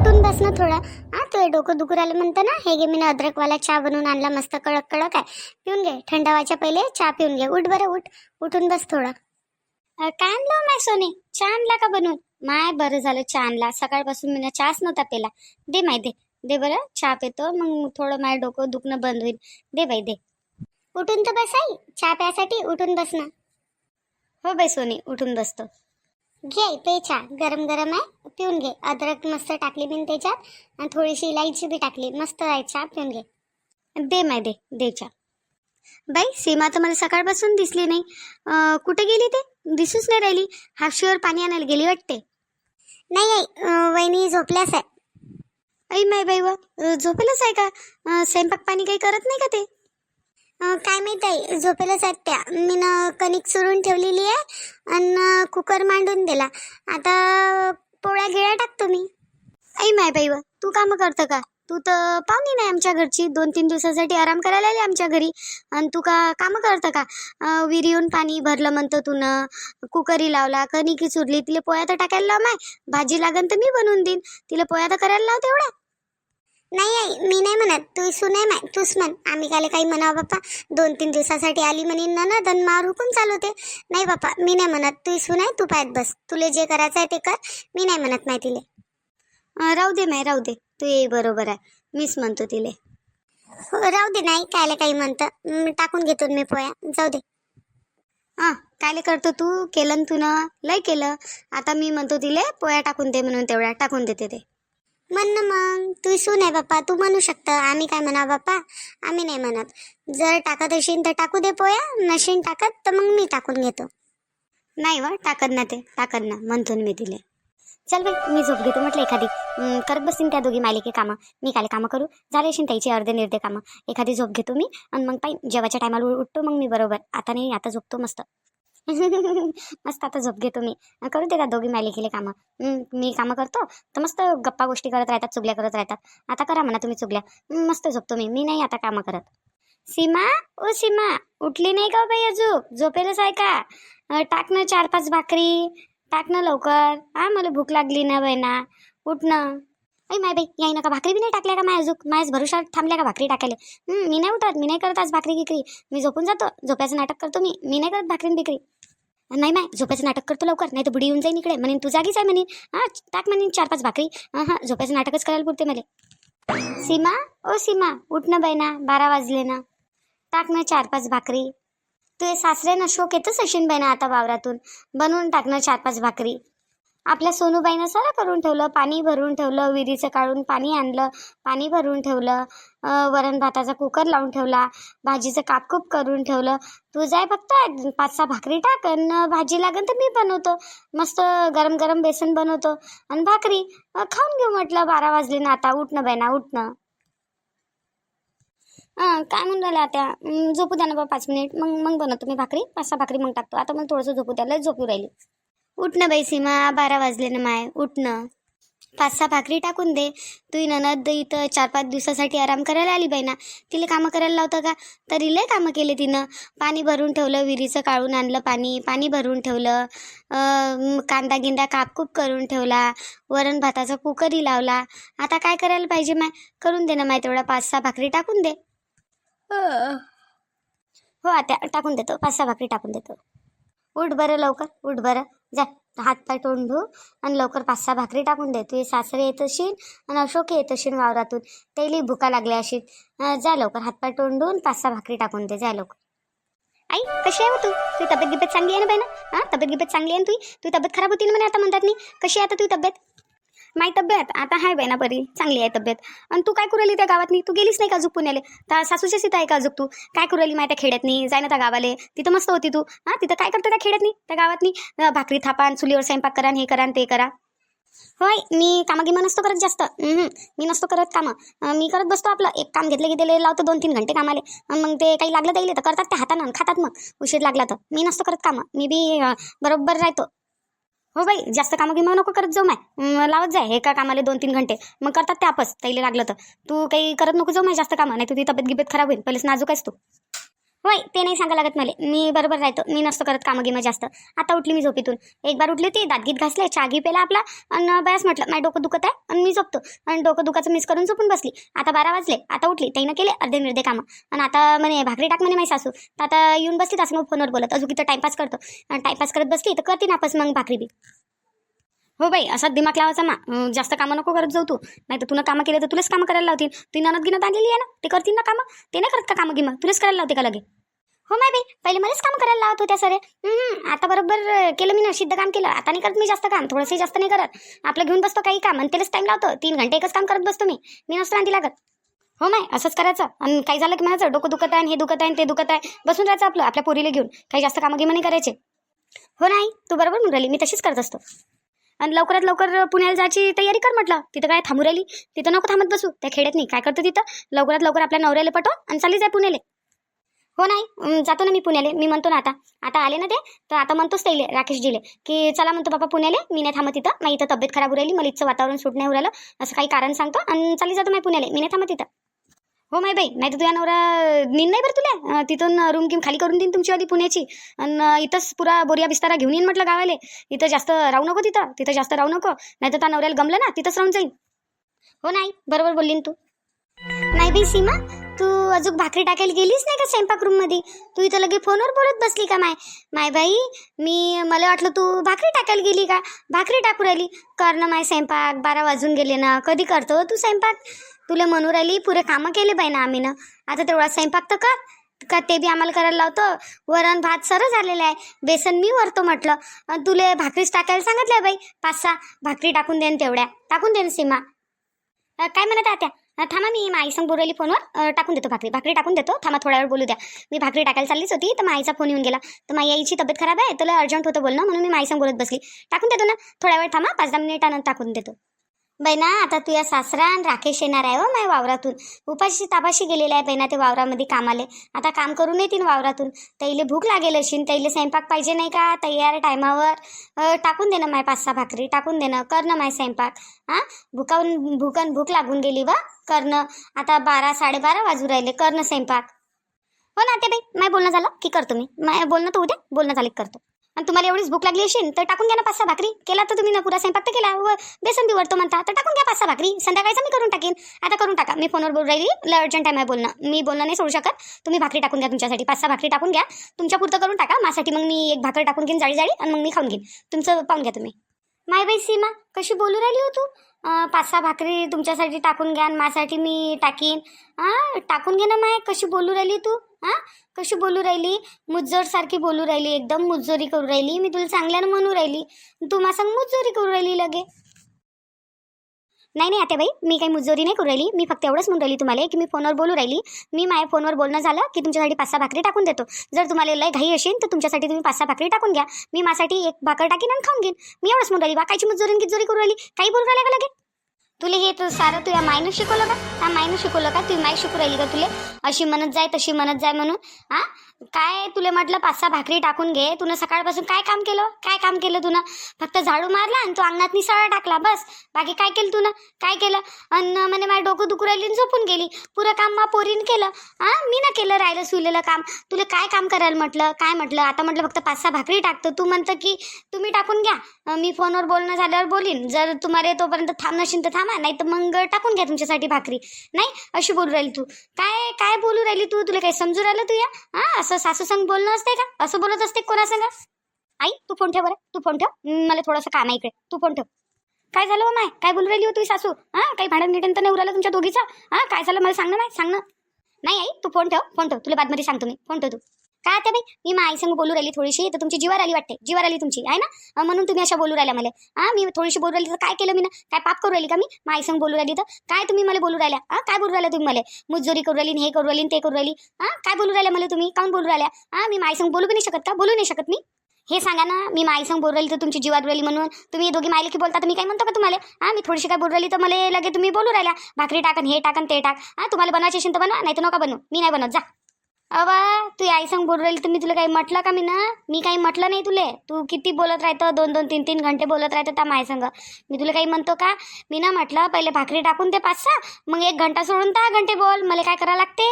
उठून बस ना थोडं. हा तुझे डोकं दुखू राहिलं म्हणतं ना हे घे मी अद्रकवाला चहा बनवून आणला मस्त कडक कडक आहे. पिऊन घे थंड व्हायच्या पहिले चहा पिऊन घे. उठ बरं उठ. उठून बस थोडं. काय आणलं हो माय सोनी? चहा आणला का बनवून? माय बरं झालं चहा आणला. सकाळपासून मी चहाच नव्हता पेला. दे माय दे. दे बरं चहा पेतो. मग थोडं माय डोकं दुखणं बंद होईल. दे बाई दे. उठून तर बस आई. चहा प्यासाठी उठून बस ना. हो बाई सोनी उठून बसतो. घे पे चहा गरम गरम आहे पिऊन घे. अद्रक मस्त टाकली मी त्याच्यात. आणि थोडीशी इलायची बी टाकली. मस्त आहे चहा पिऊन घे. दे माय दे दे चहा बाई सीमा तर मला सकाळपासून दिसली नाही. अं, कुठे गेली ते? दिसूच नाही राहिली. हापशीवर पाणी आणायला गेली वाटते. नाही आई अं, वहिनी झोपल्याच आहे. आई माय बाई व. अं, झोपेलच आहे का? अं, स्वयंपाक पाणी काही करत नाही का ते? ताई झोपेलच आहेत मी न कणिक चुरून ठेवलेली आहे आणि कुकर मांडून दिला. आता पोळ्या गिळ्या टाकतो मी आई माय बाई तू कामं करतं का? तू तर पाहुणी नाही आमच्या घरची. दोन तीन दिवसासाठी आराम करायला आली आमच्या घरी. आणि तू का कामं करतं का? विहिरी विहिरीहून पाणी भरलं म्हणतं तू न कुकरी लावला कणिकी चुरली तिला पोळ्या तर टाकायला लाव माय. भाजी लागन तर मी बनवून देईन. तिला पोळ्या तर करायला लाव तेवढ्या नाही आई मी नाही म्हणत. तू सु नाही माय तूच म्हण. आम्ही काले काही म्हणावं बाप्पा? दोन तीन दिवसासाठी आली म्हणे ना ना दन मार हुकूम चालवते नाही बाप्पा मी नाही म्हणत. तू सु नाही तू पाहत बस. तुले जे करायचं आहे ते कर. मी नाही म्हणत नाही तिले राहू दे माय राहू दे. तू ये बरोबर आहे. मीच म्हणतो तिले. हो, राहू दे नाही कायले काही म्हणतं. टाकून घेतो मी पोया. जाऊ दे. हा कायले करतो तू? केलं न तू ना लय केलं. आता मी म्हणतो तिले पोया टाकून दे म्हणून तेवढ्या टाकून देते ते. म्हण ना मग तू सून आहे बाप्पा तू म्हणू शकतं आम्ही काय म्हणा बाप्पा? आम्ही नाही म्हणत. जर टाकत असेल तर टाकू दे पोया नशीन टाकत तर मग मी टाकून घेतो. नाही वा टाकत ना ते टाकत ना म्हणतो मी दिले चल बाई मी झोप घेतो म्हटलं एखादी. करत बसतील त्या दोघी मालिके कामं. मी काले कामं करू. झाले असेल त्याची अर्धे निर्धे कामं. एखादी झोप घेतो मी आणि मग पाहिजे जेवायच्या टायमाला उठतो मग मी बरोबर. आता नाही आता झोपतो मस्त. मस्त आता झोप घेतो मी. करू दे का दोघी मालिकेले कामं? मी कामं करतो. तर मस्त गप्पा गोष्टी करत राहतात चुगल्या करत राहतात. आता करा म्हणा तुम्ही चुगल्या. मस्त झोपतो मी. मी नाही आता कामं करत. सीमा ओ सीमा उठली नाही का बाई अजून. झोपेलच आहे का? टाक ना चार पाच भाकरी. टाक ना लवकर. हा मला भूक लागली ना बाई ना. उठ ना. ऐ माय बाई याई नका भाकरी बी नाही टाकल्या का माय अजूक मायच भरुशात थांबल्या का भाकरी टाकायला? मी नाही उठत मी नाही करत आज भाकरी विक्री मी झोपून जातो झोप्याचं नाटक करतो मी मी नाही करत भाकरी बिक्री नाही माय झोप्याचं नाटक करतो लवकर नाही तर बुडी येऊन जाईन इकडे. म्हणेन तू जागीच आहे म्हणेन. हा टाक म्हणेन चार पाच भाकरी. हां झोप्याचं नाटकच करायला पुरते मला. सीमा ओ सीमा उठ ना बाई ना बारा वाजले ना. टाक ना चार पाच भाकरी. तुझे सासरे ना शोक येतच असेल बाई ना आता वावरातून. बनवून टाक ना चार पाच भाकरी. आपल्या सोनूबाईनं सारं करून ठेवलं पाणी भरून ठेवलं विहिरीचं काढून पाणी आणलं पाणी भरून ठेवलं वरण भाताचा कुकर लावून ठेवला भाजीचं कापकूप करून ठेवलं. तू जाय फक्त पाच सहा भाकरी टाक आणि भाजी लागेल तर मी बनवतो. मस्त गरम गरम बेसन बनवतो आणि भाकरी. खाऊन घेऊ म्हटलं बारा वाजले ना आता. उठणं बाई ना. उठणं हां काय म्हणून राहिलं आता झोपू द्या ना बा पाच मिनिट. मग मग बनवतो मी भाकरी. पाच सहा भाकरी मग टाकतो. आता मला थोडंसं झोपू द्यायला झोपू राहिली. उठणं बाई सीमा बारा वाजले ना माय उठणं पाच सहा भाकरी टाकून दे. तू ननद इथं चार पाच दिवसासाठी आराम करायला आली बाई ना. तिला कामं करायला लावतं का? तरी लय कामं केले तिनं. पाणी भरून ठेवलं विहिरीचं काढून आणलं पाणी पाणी भरून ठेवलं. कांदा गिंदा कापकूप करून ठेवला. वरण भाताचा कुकरही लावला. आता काय करायला पाहिजे माय? करून दे ना माय तेवढा पाच सहा भाकरी टाकून दे. हो आता टाकून देतो. पाच सहा भाकरी टाकून देतो. उठ बरं लवकर उठ बरं. जा हात पाय तोंड धु आणि लवकर पाच सहा भाकरी टाकून दे. तुझे सासरे येत असेल आणि अशोक येत असेल वावरातून. तेली भुका लागल्या असेल जा लवकर हात पाय तोंड धुवून पाच सहा भाकरी टाकून दे. जा लवकर. आई कशी आहे हो तू? तुझी तब्येत गिब्येत चांगली आहे ना बाई ना हां तब्येत गिब्येत चांगली आहे ना तुझी? तुझी तब्येत खराब होती ना म्हणे आता म्हणतात नाही? कशी आहे आता तुझी तब्येत? माही तब्येत. आता हाय बाई ना बरी. चांगली आहे तब्येत. आणि तू काय कुरली त्या त्या गावातनी? तू गेलीच नाही का अजून पुण्याले तर सासूच्या सीता आहे का अजून तू? काय करू त्या खेड्यात खेड्यातनी? जाय ना त्या गावाले. तिथं मस्त होती तू. हां तिथं काय करतो त्या खेड्यातनी? त्या गावातनी? नाही भाकरी थापान चुलीवर स्वयंपाक करा हे करा ते करा. होय मी कामं गिमं नसतो करत जास्त. मी नसतो करत कामं. मी करत बसतो आपलं. एक काम घेतलं की त्याला लावतो दोन तीन घंटे कामाले. मग ते काही लागलं त्याला तर करतात ते हातानं. आणि खातात मग. उशीर लागला तर. मी नसतो करत कामं. मी बी बरोबर राहतो. हो बाई जास्त कामं गिमं नको करत जाऊ माय. लावत जाय एका कामाला दोन तीन घंटे. मग करतात ते आपस तैले लागलं तर. तू काही करत नको जाऊ माय जास्त कामं नाही तुझी तब्येत गिबेत खराब होईल. पहिलेच नाजूक आहेस तू. होय ते नाही सांगा लागत मला. मी बरोबर राहतो मी नसतो करत कामं गिमं जास्त. आता उठली मी झोपेतून. एक बार उठली होती दात गीत घासले चागी पेला आपला आणि बयास म्हटलं माझं डोकं दुखत आहे आणि मी झोपतो. आणि डोकं दुखाचं मिस करून झोपून बसली. आता बारा वाजले आता उठली त्यानं केले अर्धे निर्धे कामं. आणि आता म्हणे भाकरी टाक म्हणे माझी सासू. तर आता येऊन बसली तास मग फोनवर बोलत अजून तिथं टाईमपास करतो. आणि टाईमपास करत बसली तर करते नापास मग भाकरी बी. हो बाई असाच दिमाग लावायचा मा. जास्त कामं नको करत जाऊ तू. नाही तर तुला कामं केले तर तुलाच कामं करायला लावतील. ती ननद गिनत आणलेली आहे ना ते करतील ना कामं? ते नाही करत का कामं गिमं? तुलाच करायला लावते का लगे? हो माय बाई पहिले मलाच काम करायला लावत होत्या सरे. आता बरोबर केलं मी ना सिद्ध काम केलं. आता नाही करत मी जास्त काम थोडंसं जास्त नाही करत. आपलं घेऊन बसतो काही काम आणि त्यालाच टाईम लावतो. तीन घंटे एकच काम करत बसतो मी. मी नसतो आणती लागत. हो माय असंच करायचं. आणि काही झालं की म्हणायचं डोकं दुखत आहे आणि हे दुखत आहे आणि ते दुखत आहे. बसून राहायचं आपलं आपल्या पोरीला घेऊन. काही जास्त कामं गिमं नाही करायचे. हो नाही तू बरोबर म्हणून राहिली. मी तशीच करत असतो. आणि लवकरात लवकर पुण्याला जायची तयारी कर म्हटलं. तिथं काय थांबू राहिली? तिथं नको थांबत बसू. त्या खेड्यात नाही. काय करतो तिथं? लवकरात लवकर आपल्या नवऱ्याला पटव आणि चालली जाय पुण्याले. हो नाही जातो ना मी पुण्याले. मी म्हणतो ना आता. आता आले ना ते? तर आता म्हणतोच त्याले राकेशजीले की चला म्हणतो बाबा पुण्याले. मी नाही थांबत तिथं. नाही इथं तब्येत खराब राहिली. मला इथचं वातावरण सूट नाही होऊ राहिलं. असं काही कारण सांगतो आणि चालली जातो मी पुण्याले. मी नाही थांबत तिथं. हो माय बाई. नाही तर तुझ्या नवरा नीन नाही बरं तुला? तिथून रूम किम खाली करून देईन तुमची आधी पुण्याची. आणि इथंच पुरा बोरिया बिस्तारा घेऊन येईन म्हटलं गावाले. इथं जास्त राहू नको तिथं. तिथं जास्त राहू नको. नाही तर त्या नवऱ्याला गमलं ना तिथंच राहून जाईन. हो नाही. बरोबर बोललीन तू. नाही बाई सीमा तू अजून भाकरी टाकायला गेलीस नाही का स्वयंपाक रूममध्ये तू इथं लगे फोनवर बोलत बसली का माय? माय बाई मी मला वाटलं तू भाकरी टाकायला गेली का? भाकरी टाकू राहिली. कर ना माय स्वयंपाक बारा वाजून गेले ना. कधी करतो तू स्वयंपाक? तुला म्हणू राहिली पुरे कामं केले पाहिजे ना आम्ही ना. आता तेवढा स्वयंपाक तर कर. का ते बी आम्हाला करायला लावतो. वरण भात सरळ झालेलं आहे. बेसन मी वरतो म्हटलं. तुले भाकरीच टाकायला सांगितलं बाई. पाच सहा भाकरी टाकून देन तेवढ्या. टाकून देन सीमा. काय म्हणत आत्या थांबा मी माई संग बोलवली फोनवर. टाकून देतो भाकरी. भाकरी टाकून देतो. थांबा थोड्या वेळ बोलू द्या. मी भाकरी टाकायला चाललीच होती तर माईचा फोन येऊन गेला. तर माई आईची तब्येत खराब आहे तुला अर्जंट होतं बोलणं म्हणून मी माईसंग बोलत बसली. टाकून देतो ना. थोड्या वेळ थांबा. पाच दहा मिनिटानंतर टाकून देतो. बैना आता तुझ्या सासरा आणि राकेश येणार आहे हो माय वावरातून. उपाशी तापाशी गेलेला आहे बैना ते वावरामध्ये कामाले. आता काम करून येतील वावरातून. तैले भूक लागेल अशी तैले स्वयंपाक पाहिजे नाही का? तयार टायमावर टाकून देणं माय पाच सहा भाकरी टाकून देणं करणं माय स्वयंपाक. हां? भुकावून भूकन भूक लागून गेली वा करणं. आता बारा साडेबारा वाजू राहिले. करणं स्वयंपाक. हो ना ते बाई माय बोलणं झालं की करतो मी. माय बोलणं तर उद्या बोलणं झालं की करतो. आणि तुम्हाला एवढीच भूक लागली असेल तर टाकून घ्या ना पाच सहा भाकरी. केला तर तुम्ही ना पुरा स्वयंपाक तर केला. व बेसन बी वरतो म्हणता तर टाकून घ्या पाच सहा भाकरी. संध्याकाळचं मी करून टाकेन. आता करून टाका. मी फोनवर बोलू राहिली. लय अर्जंट टाईम आहे बोलणं. मी बोलणं नाही सोडू शकत. तुम्ही भाकरी टाकून घ्या तुमच्यासाठी. पाच सहा भाकरी टाकून घ्या. तुमच्या पुरतं करून टाका. माझ्यासाठी मग मी एक भाकर टाकून घेईन जाळी जाळी आणि मग मी खाऊन घेईन. तुमचं पाहून घ्या तुम्ही. माय बाई सीमा कशी बोलू राहिली हो तू? पाच सहा भाकरी तुमच्यासाठी टाकून घ्या आणि माझ्यासाठी मी टाकीन. हां टाकून घे ना माय. कशी बोलू राहिली तू? हां? कशी बोलू राहिली? मुज्जरसारखी बोलू राहिली एकदम मुज्जोरी करू राहिली. मी तुला चांगल्यानं म्हणू राहिली. तू माझा मुज्जोरी करू राहिली लगे. नाही नाही आता बाई मी काही मुजोरी नाही करू राहिली. मी फक्त एवढंच म्हणून राहिली तुम्हाला की मी फोनवर बोलू राहिली. मी माझ्या फोनवर बोलणं झालं की तुमच्यासाठी पाच सहा भाकरी टाकून देतो. जर तुम्हाला लय घाई असेल तर तुमच्यासाठी तुम्ही पाच सहा भाकरी टाकून घ्या. मी माझ्यासाठी एक भाकर टाकीन आणि खाऊन घेईन. मी एवढंच म्हणून राहिली. बाकायची कायची आणि गिज्जोरी करू राहिली. काही बोलू राहिल्या का लगे? तुला हे तर सारं तुझ्या मायनं शिकवलं का? त्या मायनं शिकवलं का? तुम्ही माय शिकू राहिली का तुले? अशी म्हणत जाय तशी म्हणत जाय म्हणून. हा? काय तुले म्हटलं पाच सहा भाकरी टाकून घे. तुनं सकाळपासून काय काम केलं? काय काम केलं तुनं? फक्त झाडू मारला आणि तू अंगणात निसळा टाकला बस. बाकी काय केलं तुनं? काय केलं? अन्न म्हणे माझ्या डोकं दुखू राहिली आणि झोपून गेली. पुरं काम मा पोरीनं केलं. हा? मी ना केलं राहिलं सुलेलं काम. तुला काय काम करायला म्हटलं? काय म्हटलं? आता म्हटलं फक्त पाच सहा भाकरी टाकतो. तू म्हणतं की तुम्ही टाकून घ्या. मी फोनवर बोलणं झाल्यावर बोलीन. जर तुम्हाला तोपर्यंत थांब नशील तर थांब. नाही तर मग टाकून घ्या तुमच्यासाठी भाकरी. नाही अशी बोलू राहिली तू. काय काय बोलू राहिली तू? तुला काही समजू राहिलं तू या हा असं सासू संग बोलणं असते का? असं बोलत असते कोणा संग आई तू फोन ठेव बरं. तू फोन ठेव. मला थोडंसं काम आहे इकडे. तू फोन ठेव. काय झालं हो माय? काय बोलू राहिली हो तुझी सासू? हा काही भांडण निटन तर नाही उरालं तुमच्या दोघीचं? हा काय झालं? मला सांग ना नाही सांग ना. नाही आई तू फोन ठेव. फोन ठेव. तुला बादमध्ये सांगतो मी. फोन ठेव तू. काय आता बाई? मी माई संग बोलू राहिली थोडीशी तर तुमची जीवार आली वाटते. जीवार आली तुमची आहे ना? म्हणून तुम्ही अशा बोलू राहिल्या मला. हा मी थोडीशी बोलू राहिली तर काय केलं मी ना? काय पाप करू राहिली का मी? माई संग बोलू राहिली तर? काय तुम्ही मला बोलू राहिल्या? हा काय बोलू राहिल्या तुम्ही मला? मुजोरी करू राहिली हे करू राहिली ते करू राहिली. हा काय बोलू राहिल्या मला तुम्ही? काऊन बोलू राहिल्या? हा मी माईसंग बोलू बी नाही शकत का? बोलू नाही शकत मी? हे सांगा ना मी माईसंग बोलू राहिली तर तुमची जीवात राहिली म्हणून? तुम्ही दोघी मायले की बोलता तर मी काय म्हणतो का तुम्हाला? हा मी थोडीशी काय बोलू राहिली तर मला लगे तुम्ही बोलू राहिल्या. भाकरी टाकन हे टाकन ते टाक. हा तुम्हाला बनवायची असेल तर बनवा नाही तर नका बनवू. मी नाही बनवत. जा. अवा तू आई संग बोलू राहिली तर मी तुला काही म्हटलं का मी ना? मी काही म्हटलं नाही तुले. तू किती बोलत राहतं? दोन दोन तीन तीन घंटे बोलत राहतं त्या माय संग. मी तुला काही म्हणतो का? मी ना म्हटलं पहिले भाकरी टाकून ते पाच सहा. मग एक घंटा सोडून दहा घंटे बोल. मला काय करावं लागते?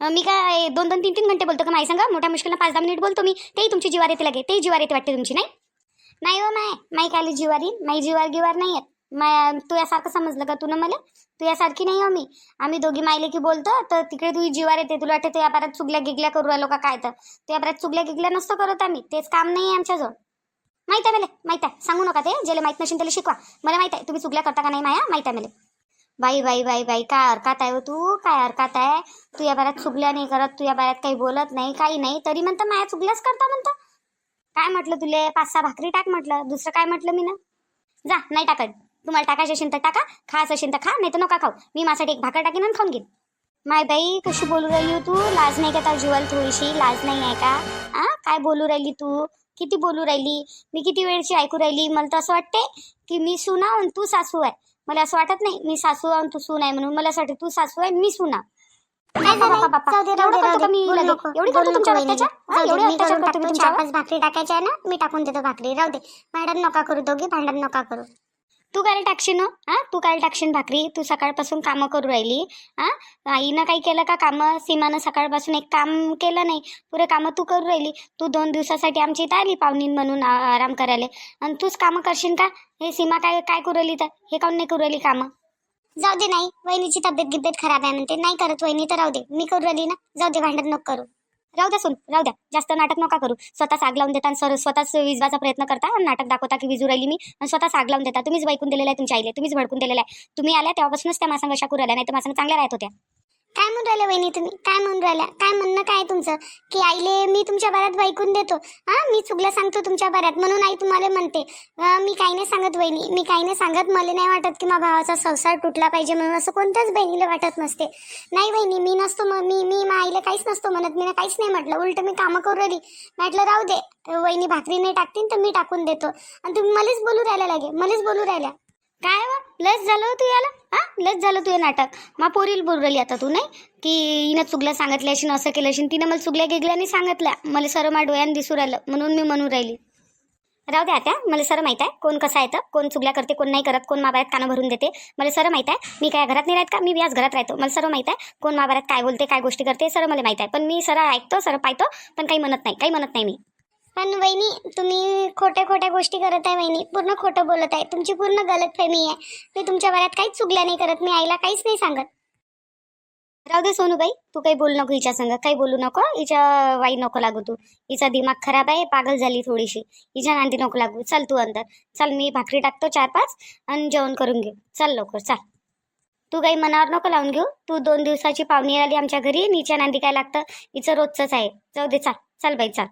मी काय दोन दोन तीन तीन घंटे बोलतो का मायसंग मोठ्या मुश्किलनं पाच दहा मिनिट बोलतो मी. तेही तुमची जिवार येते लागे. तेही जिवार येते वाटते तुमची नाही? नाही हो माय. माई काली जिवारी. माई जिवार गिवार नाही येत माय तू यासारखं समजलं का तू ना मला? तुझ्यासारखी नाही हो मी. आम्ही दोघी मायले की बोलतो तर तिकडे तुझी जीवार येते तुला वाटते तू या चुगल्या गिगल्या करू राहिलो का काय तर. तू या चुगल्या गिगल्या नसतो करत आम्ही तेच काम नाही आहे आमच्याजवळ. माहीत आहे मला माहीत आहे. सांगू नका ते ज्याला माहीत नसेल त्याला शिकवा. मला माहीत आहे तुम्ही चुगल्या करता का नाही माया? माहीत आहे मला. बाई बाई बाई बाई काय हरकत आहे हो तू? काय हरकत आहे? तू या बाऱ्यात चुगल्या नाही करत तू या बाऱ्यात काही बोलत नाही काही नाही तरी म्हणतं माया चुगल्याच करता म्हणतं. काय म्हटलं तुले? पाच सहा भाकरी टाक म्हटलं दुसरं काय म्हटलं मी ना जा नाही टाकत. तुम्हाला टाकायचे असेल तर टाका खास असेल तर खा नाही तर नका खाऊ. मी माझ्यासाठी एक भाकर टाकीन आणि खाऊन घेईन. माय बाई कशी बोलू राहिली हो तू? लाज नाही का त्या जीवाला थोडीशी? लाज नाही आहे का? आ काय बोलू राहिली तू? किती बोलू राहिली? मी किती वेळची ऐकू राहिली? मला तर असं वाटते की मी सुना आणि तू सासू आहे. मला असं वाटत नाही मी सासू आणि तू सून आहे म्हणून. मला असं वाटते तू सासू आहे मी सुना. भाकरी टाकायच्या आहे ना मी टाकून देतो भाकरी राहू दे. भांडण नका करू दोघी भांडण नका करू. तू काय टाकशील ना? हा? तू काय टाकशील भाकरी? तू सकाळपासून कामं करू राहिली. हा? आईनं काही केलं का कामं? सीमानं सकाळपासून एक काम केलं नाही. पुरे कामं तू करू राहिली. तू दोन दिवसासाठी आमची इथं आली पाहुणीन म्हणून आराम करायला. आणि तूच कामं करशील का? हे सीमा काय काय करू राहिली तर हे काऊन नाही करू राहिली कामं? जाऊ दे नाही. वहिनीची तब्येत गिब्येत खराब आहे म्हणते. नाही करत वहिनी तर राहू दे. मी करू राहिली ना? जाऊ दे भांडण नको करू. राहू द्या सोन राहू द्या. जास्त नाटक नका करू. स्वतःच आग लावून देता आणि सर स्वतःच विजवाचा प्रयत्न करता. आणि नाटक दाखवता की विजू राहिली मी. आणि स्वतःच आग लावून देता. तुम्हीच वैकून दिलेला आहे तुमच्या आईले. तुम्हीच भडकून दिलेला आहे. तुम्ही आल्या तेव्हापासूनच त्या मासांग अशा करू राहिल्या नाही तर मासांग चांगल्या राहत होत्या. काय म्हणून राहिल्या वहिनी तुम्ही? काय म्हणून राहिल्या काय म्हणणं काय तुमचं? की आईले मी तुमच्या बऱ्यात वैकून देतो. हा मी चुकलं सांगतो तुमच्या बऱ्यात म्हणून आई तुम्हाला म्हणते. अं, मी काही नाही सांगत वहिनी मी काही नाही सांगत. मला नाही वाटत की माझ्या भावाचा संसार तुटला पाहिजे म्हणून असं कोणत्याच बहिणीला वाटत नसते. नाही वहिनी मी नसतो म- मी मी माझ्या आईला काहीच नसतो म्हणत. मी ना काहीच नाही म्हटलं. उलट मी कामं करू राहिली. म्हटलं राहू दे. वहिनी भाकरी नाही टाकतील तर मी टाकून देतो. आणि तुम्ही मलाच बोलू राहिल्या लागे मलाच बोलू राहिल्या काय वा लस झालं तू याला? हा? लस झालं तू हे नाटक. मा पोरील बोलू राहिली आता तू नाही? की हिनं चुगल्या सांगितल्या अशी असं केलं अशी तिनं मला चुगल्या गेगल्याने सांगितल्या. मला सर्व माझ्या डोळ्यानं दिसू राहिलं. म्हणून मी म्हणून राहिली. राहू द्या आता. मला सर माहीत आहे कोण कसं येतं कोण चुगल्या करते कोण नाही करत कोण माबाऱ्यात कानं भरून देते. मला सर माहीत आहे. मी काय घरात नाही राहत का? मी व्याज घरात राहतो. मला सर्व माहीत आहे कोण माबाऱ्यात काय बोलते काय गोष्टी करते सर्व मला माहीत आहे. पण मी सर ऐकतो सर पाहतो पण काही म्हणत नाही. काही म्हणत नाही मी. पण वहिनी तुम्ही खोट्या खोट्या गोष्टी करत आहे वहिनी. पूर्ण खोटं बोलत आहे. तुमची पूर्ण गलतफहमी आहे. मी तुमच्या वयात काहीच चुकल्या नाही करत. मी आईला काहीच नाही सांगत. राहू दे सोनूबाई. तू काही बोलू नको हिच्या संग. काही बोलू नको. हिच्या वाई नको लागू तू. हिचा दिमाग खराब आहे. पागल झाली थोडीशी. हिच्या नांदी नको लागू. चल तू अंदर. चल मी भाकरी टाकतो चार पाच आणि जेवण करून घेऊ. चल लवकर. चल. तू काही मनावर नको लावून घेऊ. तू दोन दिवसाची पाहुणी आली आमच्या घरी. नीच्या नांदी काय लागतं? हिचं रोजचंच आहे. जाऊ दे चाल. चल बाई चाल.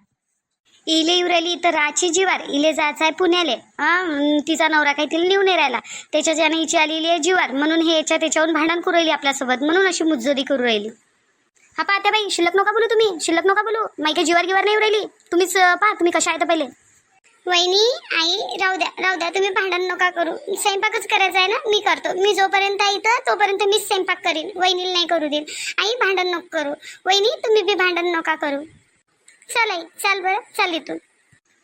इले येऊ राहिली तर राची जीवार इले जायचं आहे पुण्याले हां तिचा नवरा काही तिला नेऊन नाही राहिला. त्याच्या ज्याने हिची आलेली आहे जीवार म्हणून हे याच्या त्याच्यावरून भांडण करू राहिली आपल्यासोबत. म्हणून अशी मुजोरी करू राहिली. हा पाहत्या बाई शिल्लक नका बोलू तुम्ही. शिल्लक नका बोलू. माई काही जीवार गिवार नाही येऊ राहिली. तुम्हीच पहा तुम्ही कशा आहे तर पहिले. वहिनी आई राहू द्या. राहू द्या तुम्ही भांडण नका करू. स्वयंपाकच करायचा आहे ना? मी करतो. मी जोपर्यंत आहे इथं तोपर्यंत मीच स्वयंपाक करीन. वहिनीला नाही करू देईन आई भांडण नको करू. वहिनी तुम्ही बी भांडण नका करू. चल आई चाल बरं चाल इथून.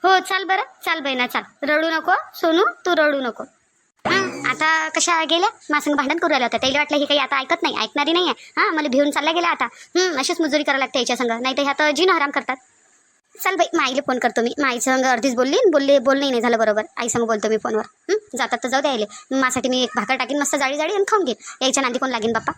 हो चाल बरं. चाल बहिणा चाल. रडू नको सोनू तू रडू नको. आता कशा गेल्या? माझं भांडण करू आल्या होत्या. त्याला वाटलं हे काही आता ऐकत नाही ऐकणारी नाही आहे हा मला भिवून चालल्या गेल्या आता. हम्म अशीच मजुरी करायला लागते याच्या संग. नाही तर ह्या तर जीन आराम करतात. चल बाई माईला फोन करतो मी. माईचं संग अर्धीच बोलली बोलले बोलणंही नाही झालं बरोबर. आई संग बोलतो मी फोनवर. जातात तर जाऊ द्यायले माझ्यासाठी मी एक भाकर टाकीन मस्त जाळी जाळी आणि खाऊन घेईन. यायच्या नांदी कोण लागेन बाप्पा?